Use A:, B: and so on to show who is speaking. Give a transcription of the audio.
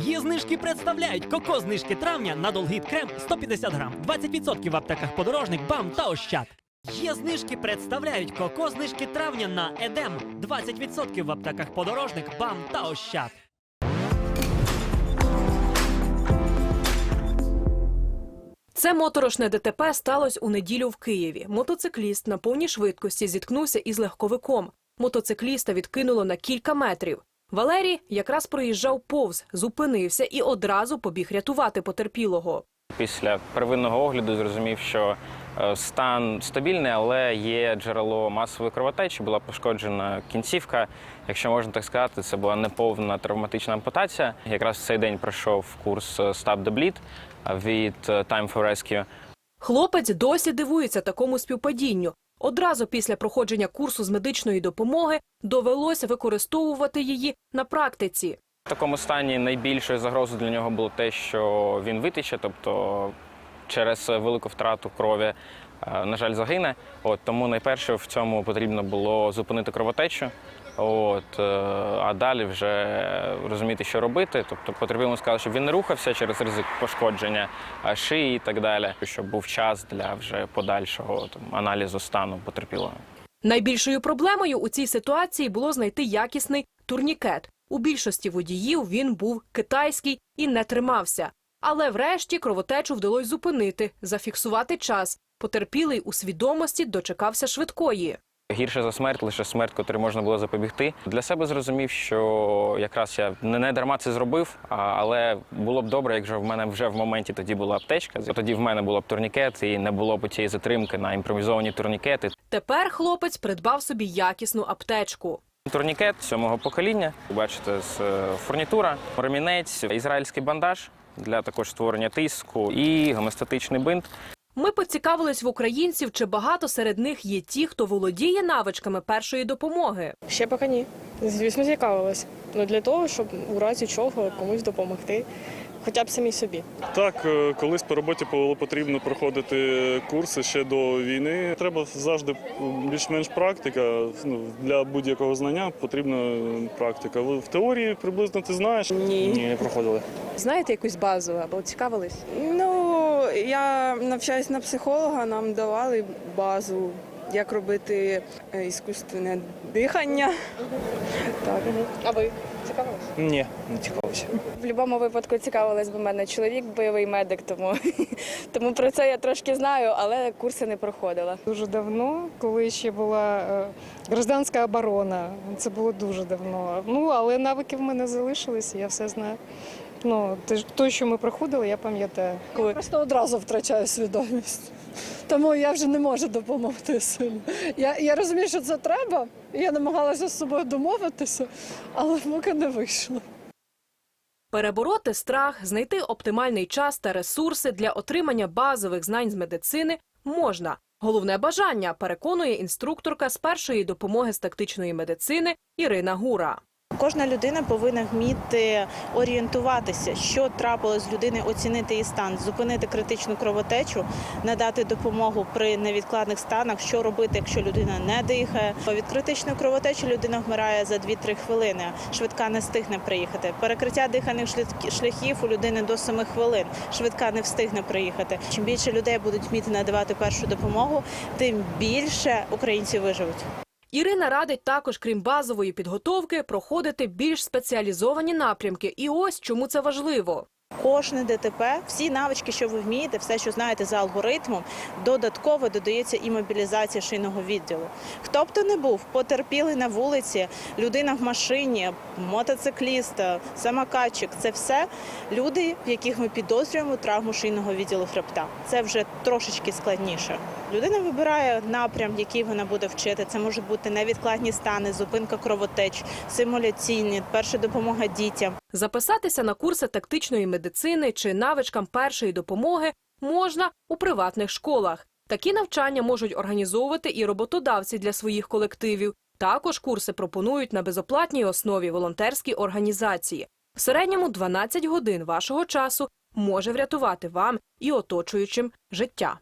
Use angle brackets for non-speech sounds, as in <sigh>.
A: Є знижки представляють коко знижки травня на Долгіт крем 150 грам, 20% в аптеках подорожник, бам та ощад. Є знижки представляють коко знижки травня на Едем, 20% в аптеках подорожник, бам та ощад.
B: Це моторошне ДТП сталося у неділю в Києві. Мотоцикліст на повній швидкості зіткнувся із легковиком. Мотоцикліста відкинуло на кілька метрів. Валерій якраз проїжджав повз, зупинився і одразу побіг рятувати потерпілого.
C: Після первинного огляду зрозумів, що е, стан стабільний, але є джерело масової кровотечі, була пошкоджена кінцівка. Якщо можна так сказати, це була неповна травматична ампутація. Якраз в цей день пройшов курс е, Stop the Bleed від е, Time for Rescue.
B: Хлопець досі дивується такому співпадінню. Одразу після проходження курсу з медичної допомоги довелося використовувати її на практиці.
C: В такому стані найбільшою загрозою для нього було те, що він витече, тобто через велику втрату крові, е, на жаль, загине. От тому найперше в цьому потрібно було зупинити кровотечу. От, е, а далі вже розуміти, що робити. Тобто потрібно сказати, щоб він не рухався через ризик пошкодження шиї і так далі, щоб був час для вже подальшого там, аналізу стану потерпілого.
B: Найбільшою проблемою у цій ситуації було знайти якісний турнікет. У більшості водіїв він був китайський і не тримався. Але врешті кровотечу вдалося зупинити, зафіксувати час. Потерпілий у свідомості дочекався швидкої.
C: Гірше за смерть, лише смерть, котрій можна було запобігти. Для себе зрозумів, що якраз я не, дарма це зробив, але було б добре, якщо в мене вже в моменті тоді була аптечка. Тоді в мене було б турнікет і не було б цієї затримки на імпровізовані турнікети.
B: Тепер хлопець придбав собі якісну аптечку.
C: Турнікет сьомого покоління. Бачите, з е, фурнітура, ремінець, ізраїльський бандаж для також створення тиску і гомеостатичний бинт.
B: Ми поцікавились в українців, чи багато серед них є ті, хто володіє навичками першої допомоги.
D: Ще поки ні. Звісно, цікавилась. Ну для того, щоб у разі чого комусь допомогти, хоча б самій собі.
E: Так, е, колись по роботі було потрібно проходити курси ще до війни. Треба завжди більш-менш практика. Ну, для будь-якого знання потрібна практика. В теорії приблизно ти знаєш.
D: Ні.
E: Ні, не проходили.
F: Знаєте якусь базу або цікавились?
D: Ну я навчаюсь на психолога, нам давали базу, як робити е, іскусственне дихання. Так. А ви цікавились?
G: Ні, не цікавився.
H: В будь-якому випадку цікавилась, в мене чоловік бойовий медик, тому, <laughs> тому про це я трошки знаю, але курси не проходила.
I: Дуже давно, коли ще була е, гражданська оборона. Це було дуже давно. Ну, але навики в мене залишилися, я все знаю. Ну, те, що ми проходили, я пам'ятаю.
F: Я просто одразу втрачаю свідомість. Тому я вже не можу допомогти сильно. Я, я розумію, що це треба. і Я намагалася з собою домовитися, але поки не вийшло.
B: Перебороти страх, знайти оптимальний час та ресурси для отримання базових знань з медицини можна. Головне бажання переконує інструкторка з першої допомоги з тактичної медицини Ірина Гура.
J: Кожна людина повинна вміти орієнтуватися, що трапилось з людини, оцінити її стан, зупинити критичну кровотечу, надати допомогу при невідкладних станах, що робити, якщо людина не дихає. Від критичної кровотечі людина вмирає за 2-3 хвилини. Швидка не встигне приїхати. Перекриття дихальних шлях- шляхів у людини до 7 хвилин. Швидка не встигне приїхати. Чим більше людей будуть вміти надавати першу допомогу, тим більше українців виживуть.
B: Ірина радить також, крім базової підготовки, проходити більш спеціалізовані напрямки. І ось чому це важливо.
J: Кожне ДТП, всі навички, що ви вмієте, все, що знаєте за алгоритмом, додатково додається і мобілізація шийного відділу. Хто б то не був, потерпілий на вулиці, людина в машині, мотоцикліст, самокатчик це все люди, в яких ми підозрюємо травму шийного відділу хребта. Це вже трошечки складніше. Людина вибирає напрям, який вона буде вчити. Це можуть бути невідкладні стани, зупинка кровотеч, симуляційні, перша допомога дітям.
B: Записатися на курси тактичної медицини чи навичкам першої допомоги можна у приватних школах. Такі навчання можуть організовувати і роботодавці для своїх колективів. Також курси пропонують на безоплатній основі волонтерські організації. В середньому 12 годин вашого часу може врятувати вам і оточуючим життя.